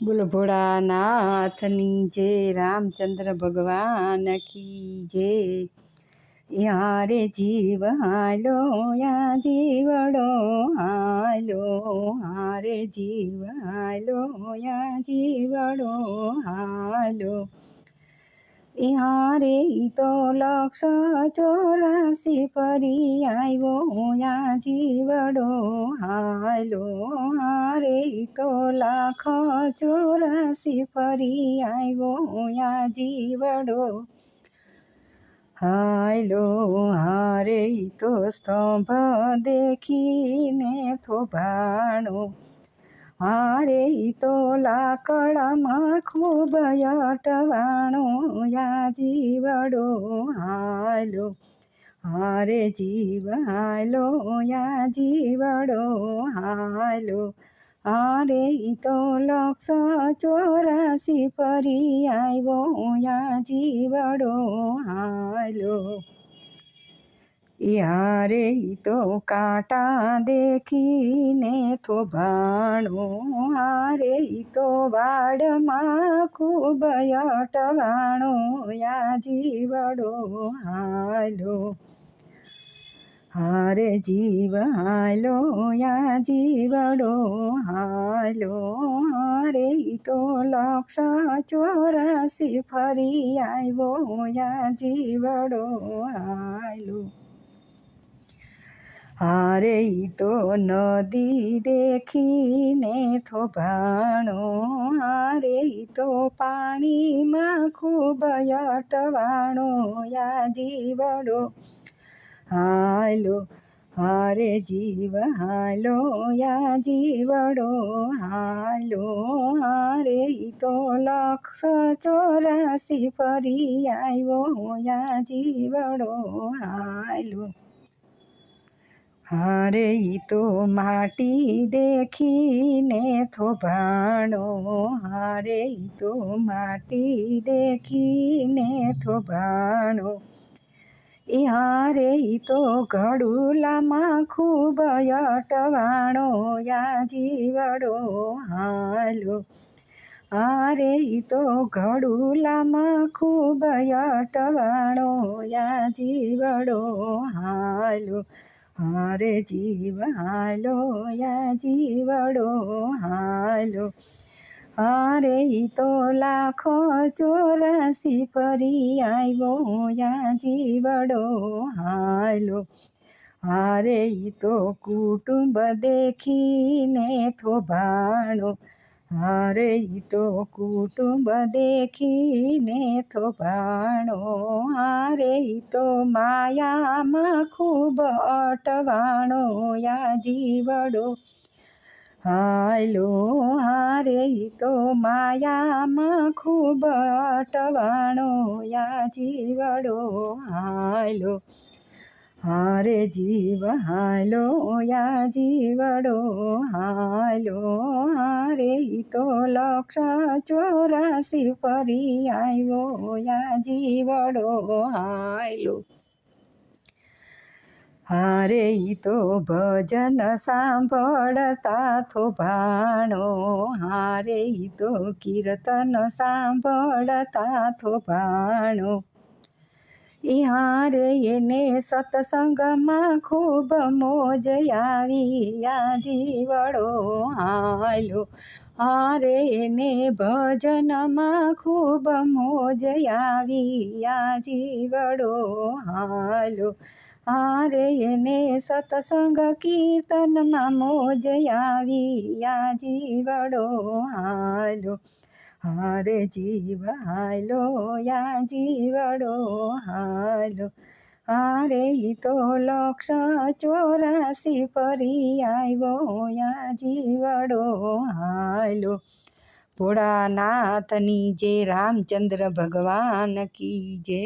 બોલો, ભોળાનાથની જે રામચંદ્ર ભગવાન કી જે યારે જીવ હાલો યા જીવડો હાલો હારે જીવ હાલો યા જીવડો હાલો. યારે તો લક્ષ ચોરાસી ફરી આવ્યો યા જીવડો હાલો હારે તો લાખ ચોરાસી ફરી આવ્યો યા જીવડો હાલો હારે તો સ્તંભ દેખીને થોભાણો હારે તો લાકડામાં ખૂબ અટવાણો યા જીવડો હાલો. હારે જીવ હાલો યા જીવડો હાલો. હારે તો લક્ષ ચોરાસી ફરી આવ્યો યા જીવડો હાલો. યારે તો કાંટા દેખીને થોભાણો હારે તો વાડમાં ખૂબ અટવાણું યા જીવડો હાલો. હારે જીવ હાલો યા જીવડો હાલો. હારે તો લક્ષ ચોરાસી ફરી આવ્યો યા જીવડો હાલો. હારે તો નદી દેખીને થોભાણો. હારે તો પાણીમાં ખૂબ અટવાણો. યા જીવડો હાલો, હારે જીવ હાલો, યા જીવડો હાલો. હારે તો લક્ષ ચોરાસી ફરી આવ્યો. યા જીવડો હાલો. હારે તો માટી દેખીને થોભાણો. હારે તો માટી દેખીને થોભાણો. એ હારે તો ઘડુલામાં ખૂબ અટવાણો. યા જીવડો હાલો. હારે તો ઘડુલામાં ખૂબ અટવાણો. યા જીવડો હાલો. હારે જીવ હાલો યા જીવડો હાલો. હારે તો લાખો ચોરાસી ફરી આવ્યો યા જીવડો હાલો. હારે તો કુટુંબ દેખીને થોભાણો હારે તો કુટુંબ દેખીને થોભાણો. હારે તો માયામાં ખૂબ અટવાણો યા જીવડો. હાલો, હારે તો માયામાં ખૂબ અટવાણો યા જીવડો. હાલો, હારે જીવ હાલો યા જીવડો. હાલો તો લક્ષ ચોરાસી ફરી આવ્યો યા જીવડો હાયલો. હારે તો ભજન સાંભળતા થોભાણો હારે તો કીર્તન સાંભળતા થોભાણો એ હારે એને સત્સંગમાં ખૂબ મોજ આવી. આ જીવડો હાલો. હારે એને ભજનમાં ખૂબ મોજ આવી. આ જીવડો હાલો. હારે એને સત્સંગ કીર્તનમાં મોજ આવી. આ જીવડો હાલો. હારે જીવ હાલો યા જીવડો હાલો. હારે તો લક્ષ ચોરાસી ફરી આવ્યો યા જીવડો હાલો. ભોળાનાથની જે રામચંદ્ર ભગવાન કી જય.